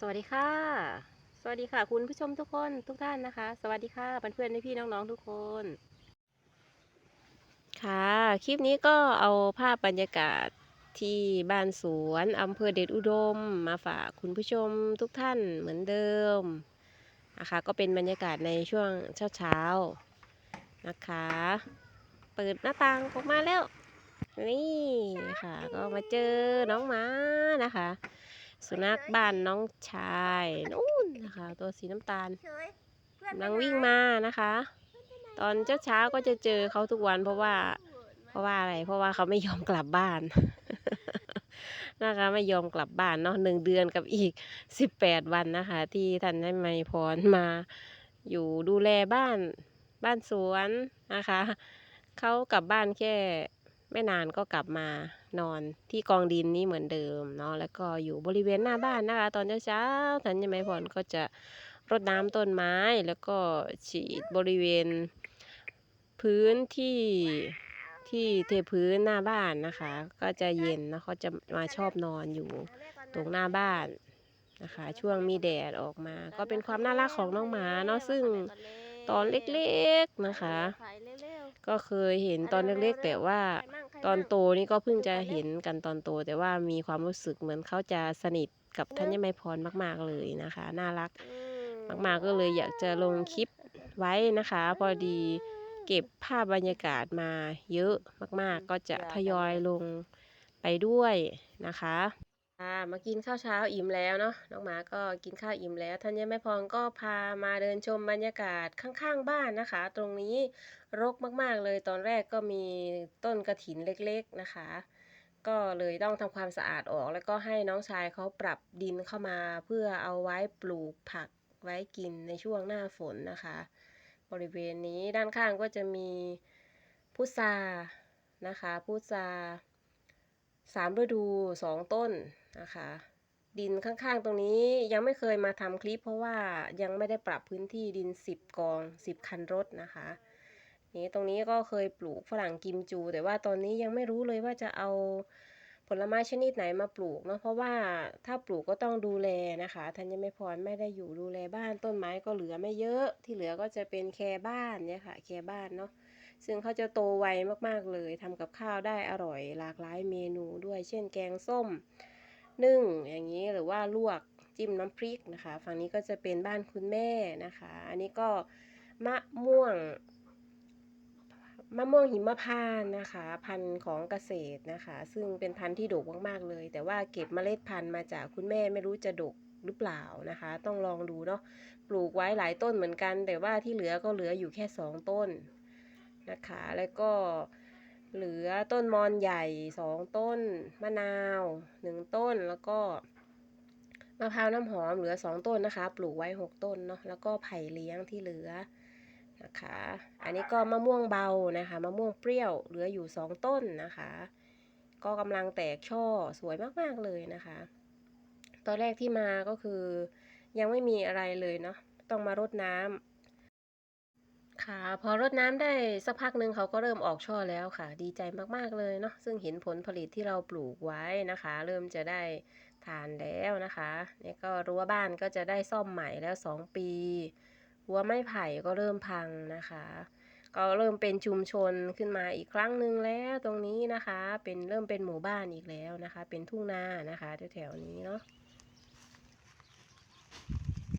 สวัสดีค่ะ สวัสดีค่ะ คุณผู้ชมทุกคนทุกท่านนะคะ สวัสดีค่ะเพื่อนๆพี่น้องๆทุกคน ค่ะ คลิปนี้ก็เอาภาพบรรยากาศที่บ้านสวนอำเภอเดชอุดม มาฝากคุณผู้ชมทุกท่านเหมือนเดิมนะคะก็เป็นบรรยากาศในช่วงเช้าๆนะคะ เปิดหน้าต่างออกมาแล้วนี่ค่ะ ก็มาเจอน้องหมานะคะ สุนัขบ้านน้องชายนู่นนะคะ ตัวสีน้ำตาลกำลังวิ่งมานะคะ ตอนเช้าๆก็จะเจอเขาทุกวัน เพราะว่า เพราะว่าอะไร เพราะว่าเขาไม่ยอมกลับบ้านนะคะไม่ยอมกลับบ้านเนาะหนึ่งเดือนกับอีกสิบแปดวันนะคะ ที่ท่านได้ไมพรมาอยู่ดูแลบ้านบ้านสวนนะคะเขากลับบ้านแค่ ไม่นานก็กลับมานอนที่กองดินนี้เหมือนเดิมเนาะแล้วก็อยู่บริเวณหน้าบ้านนะคะ ตอนเช้าๆท่านยังไม่พรก็จะรดน้ำต้นไม้แล้วก็ฉีดบริเวณพื้นที่ที่เทพื้นหน้าบ้านนะคะ ก็จะเย็นนะเขาจะมาชอบนอนอยู่ตรงหน้าบ้านนะคะ ช่วงมีแดดออกมา ก็เป็นความน่ารักของน้องหมาเนาะซึ่งตอนเล็กๆนะคะ ก็เคยเห็นตอนเล็กๆ แต่ว่า ตอนโตนี่ก็เพิ่งจะเห็นกันตอนโต แต่ว่ามีความรู้สึกเหมือนเขาจะสนิทกับธัญไมพรมาก ๆเลยนะคะ น่ารักมากๆก็เลยอยากจะลงคลิปไว้นะคะ พอดีเก็บภาพบรรยากาศมาเยอะมากๆ ก็จะทยอยลงไปด้วยนะคะ ค่ะมากินข้าวเช้าอิ่มแล้วเนาะน้องหมาก็กินข้าวอิ่มแล้วธัญไมพรก็พามาเดินชมบรรยากาศข้างๆบ้านนะคะ ตรงนี้รกมากๆเลยตอนแรกก็มีต้นกระถินเล็กๆนะคะ ก็เลยต้องทำความสะอาดออก แล้วก็ให้น้องชายเขาปรับดินเข้ามา เพื่อเอาไว้ปลูกผักไว้กินในช่วงหน้าฝนนะคะ บริเวณนี้ด้านข้างก็จะมีพุทรานะคะพุทรา สามฤดูสองต้นนะคะ ดินข้างๆตรงนี้ยังไม่เคยมาทำคลิป เพราะว่ายังไม่ได้ปรับพื้นที่ดิน 10 กอง10 คันรถนะคะนี่ตรงนี้ก็เคยปลูกฝรั่งกิมจู แต่ว่าตอนนี้ยังไม่รู้เลยว่าจะเอาผลไม้ชนิดไหนมาปลูกเนาะเพราะว่าถ้าปลูกก็ต้องดูแลนะคะธัญไม่พรไม่ได้อยู่ดูแลบ้านต้นไม้ก็เหลือไม่เยอะที่เหลือก็จะเป็นแคบ้านเนี่ยค่ะแคบ้านเนาะ ซึ่งเขาจะโตไวมากๆเลยทำกับข้าวได้อร่อยหลากหลายเมนูด้วย เช่นแกงส้ม นึ่งอย่างนี้หรือว่าลวกจิ้มน้ำพริกนะคะ ฝั่งนี้ก็จะเป็นบ้านคุณแม่นะคะ อันนี้ก็มะม่วงมะม่วงหิมพานต์นะคะ พันธุ์ของเกษตรนะคะ ซึ่งเป็นพันธุ์ที่ดกมากๆเลย แต่ว่าเก็บเมล็ดพันธุ์มาจากคุณแม่ไม่รู้จะดกหรือเปล่านะคะ ต้องลองดูเนาะปลูกไว้หลายต้นเหมือนกัน แต่ว่าที่เหลือก็เหลืออยู่แค่สองต้น นะคะ แล้วก็เหลือต้นมอนใหญ่สองต้น มะนาวหนึ่งต้น แล้วก็มะพร้าวน้ำหอมเหลือสองต้นนะคะ ปลูกไว้หกต้นเนาะ แล้วก็ไผ่เลี้ยงที่เหลือนะคะ อันนี้ก็มะม่วงเบานะคะ มะม่วงเปรี้ยวเหลืออยู่สองต้นนะคะ ก็กำลังแตกช่อสวยมากๆเลยนะคะ ตอนแรกที่มาก็คือยังไม่มีอะไรเลยเนาะ ต้องมารดน้ำ ค่ะ พอรดน้ำได้สักพักหนึ่งเขาก็เริ่มออกช่อแล้วค่ะ ดีใจมากๆเลยเนาะซึ่งเห็นผลผลิตที่เราปลูกไว้นะคะ เริ่มจะได้ทานแล้วนะคะนี่ก็รั้วบ้านก็จะได้ซ่อมใหม่แล้วสองปีรั้วไม้ไผ่ก็เริ่มพังนะคะ ก็เริ่มเป็นชุมชนขึ้นมาอีกครั้งหนึ่งแล้วตรงนี้นะคะ เป็นเริ่มเป็นหมู่บ้านอีกแล้วนะคะ เป็นทุ่งนานะคะแถวๆนี้เนาะ